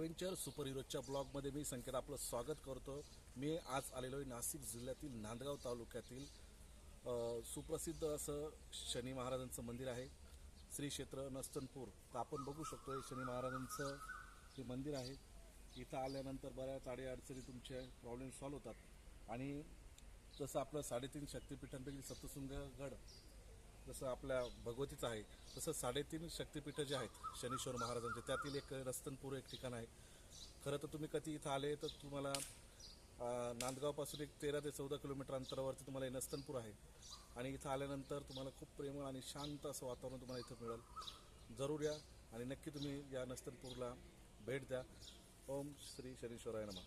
Adventure super हिरोजच्या ब्लॉगमध्ये मी संकेत आपलं स्वागत करतो. मी आज आलेलो आहे नाशिक जिल्ह्यातील नांदगाव तालुक्यातील सुप्रसिद्ध असं शनी महाराजांचं मंदिर आहे. श्री क्षेत्र नस्तनपूर. तर आपण बघू शकतो हे शनी महाराजांचं हे मंदिर आहे. इथं आल्यानंतर बऱ्याच अडीअडचणी तुमचे प्रॉब्लेम सॉल्व्ह होतात. आणि जसं आपलं साडेतीन शक्तिपीठांपैकी सप्तशृंगगड जसं आपल्या भगवतीचं आहे तसं साडेतीन शक्तिपीठं जे आहेत शनीश्वर महाराजांचे त्यातील एक रस्तनपूर एक ठिकाण आहे. खरं तर तुम्ही कधी इथं आले तर तुम्हाला नांदगावपासून एक तेरा ते चौदा किलोमीटर अंतरावरती तुम्हाला हे नस्तनपूर आहे. आणि इथं आल्यानंतर तुम्हाला खूप प्रेमळ आणि शांत असं वातावरण तुम्हाला इथं मिळेल. जरूर या आणि नक्की तुम्ही या नस्तनपूरला भेट द्या. ओम श्री शनीश्वराय नमा.